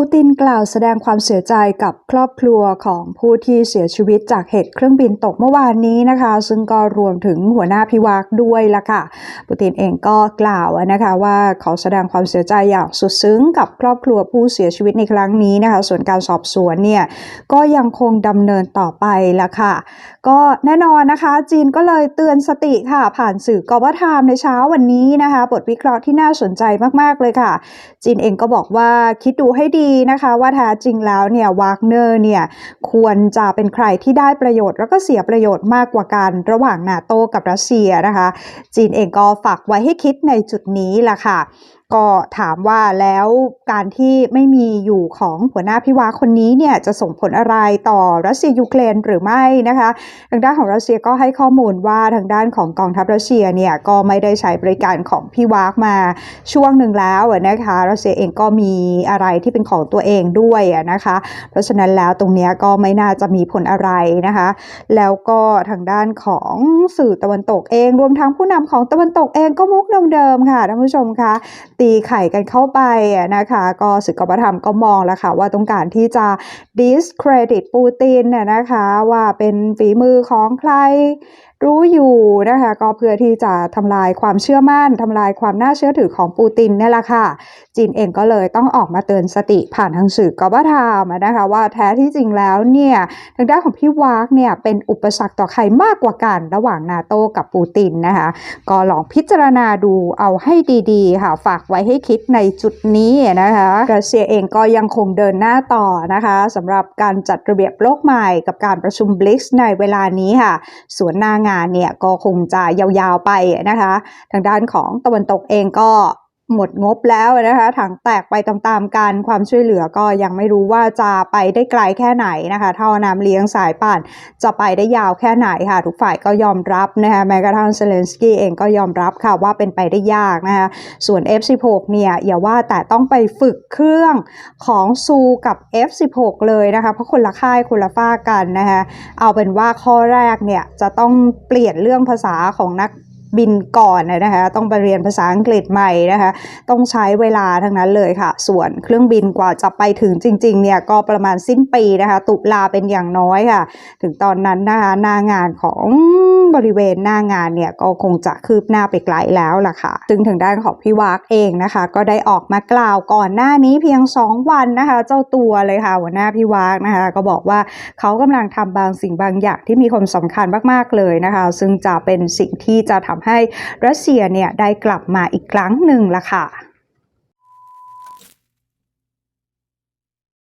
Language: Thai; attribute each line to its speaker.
Speaker 1: ปูตินกล่าวแสดงความเสียใจกับครอบครัวของผู้ที่เสียชีวิตจากเหตุเครื่องบินตกเมื่อวานนี้นะคะ ซึ่งก็รวมถึงหัวหน้าพิวากด้วยละค่ะ ปูตินเองก็กล่าวนะคะว่าขอแสดงความเสียใจอย่างสุดซึ้งกับครอบครัวผู้เสียชีวิตในครั้งนี้นะคะ ส่วนการสอบสวนเนี่ยก็ยังคงดำเนินต่อไปละค่ะ ก็แน่นอนนะคะ จีนก็เลยเตือนสติค่ะ ผ่านสื่อกอบไทม์ในเช้าวันนี้นะคะ บทวิเคราะห์ที่น่าสนใจมากๆเลยค่ะ จีนเองก็บอกว่าคิดดูให้ดีนะคะว่าแท้จริงแล้วเนี่ยวากเนอร์เนี่ยควรจะเป็นใครที่ได้ประโยชน์ แล้วก็เสียประโยชน์มากกว่ากันระหว่างนาโตกับรัสเซียนะคะ จีนเองก็ฝากไว้ให้คิดในจุดนี้แหละค่ะก็ถามว่าแล้วการที่ไม่มีอยู่ของหัวหน้าพิวาคนนี้เนี่ยจะส่งผลอะไรต่อรัสเซียยูเครนหรือไม่นะคะ ทางด้านของรัสเซียก็ให้ข้อมูลว่าทางด้านของกองทัพรัสเซียเนี่ยก็ไม่ได้ใช้บริการของพี่วากมาช่วงหนึ่งแล้วนะคะรัสเซียเองก็มีอะไรที่เป็นของตัวเองด้วยนะคะ เพราะฉะนั้นแล้วตรงนี้ก็ไม่น่าจะมีผลอะไรนะคะ แล้วก็ทางด้านของสื่อตะวันตกเอง รวมทั้งผู้นำของตะวันตกเองก็มุกเดิมๆค่ะท่านผู้ชมคะตีไข่กันเข้าไปนะคะ ก็สื่อกบธรรมก็มองแล้วค่ะว่าต้องการที่จะ discredit ปูตินน่ะนะคะว่าเป็นฝีมือของใครรู้อยู่นะคะก็เพื่อที่จะทำลายความเชื่อมั่นทำลายความน่าเชื่อถือของปูตินนี่แหละค่ะ จีนเองก็เลยต้องออกมาเตือนสติผ่านทางสื่อกบธรรมนะคะว่าแท้ที่จริงแล้วเนี่ยทางด้านของพี่วากเนี่ยเป็นอุปสรรคต่อใครมากกว่ากัน ระหว่างนาโตกับปูตินนะคะก็ลองพิจารณาดูเอาให้ดีๆค่ะฝากไว้ให้คิดในจุดนี้นะคะรัสเซียเองก็ยังคงเดินหน้าต่อนะคะสำหรับการจัดระเบียบโลกใหม่กับการประชุมบลิกในเวลานี้ค่ะ ส่วนหน้างานเนี่ยก็คงจะยาวๆไปนะคะ ทางด้านของตะวันตกเองก็ หมดงบแล้วนะคะถังแตกไปตามๆกันความช่วยเหลือก็ยังไม่รู้ว่าจะไปได้ไกลแค่ไหนนะคะท่อน้ำเลี้ยงสายป่านจะไปได้ยาวแค่ไหนค่ะทุกฝ่ายก็ยอมรับนะคะแม้กระทั่งเซเลนสกี้เองก็ยอมรับค่ะว่าเป็นไปได้ยากนะคะส่วน F16 เนี่ยอย่าว่าแต่ต้องไปฝึกเครื่องของซูกับ F16 เลยนะคะเพราะคนละค่ายคนละฝ้ากกันนะคะเอาเป็นว่าข้อแรกเนี่ยจะต้องเปลี่ยนเรื่องภาษาของนัก บินก่อนนะคะ ต้องไปเรียนภาษาอังกฤษใหม่นะคะ ต้องใช้เวลาทั้งนั้นเลยค่ะ ส่วนเครื่องบินกว่าจะไปถึงจริงๆเนี่ยก็ประมาณสิ้นปีนะคะ ตุลาเป็นอย่างน้อยค่ะ ถึงตอนนั้นนะคะหน้างานของบริเวณหน้างานเนี่ยก็คงจะคืบหน้าไปไกลแล้วล่ะค่ะซึ่งทางด้านของพี่วากเองนะคะ ก็ได้ออกมากล่าวก่อนหน้านี้เพียง 2 วันนะคะ เจ้าตัวเลยค่ะหัวหน้าพี่วากนะคะ ก็บอกว่าเขากำลังทำบางสิ่งบางอย่างที่มีความสำคัญมากๆเลยนะคะ ซึ่งจะเป็นสิ่งที่จะทำให้รัสเซียเนี่ยได้กลับมาอีกครั้งหนึ่งละค่ะ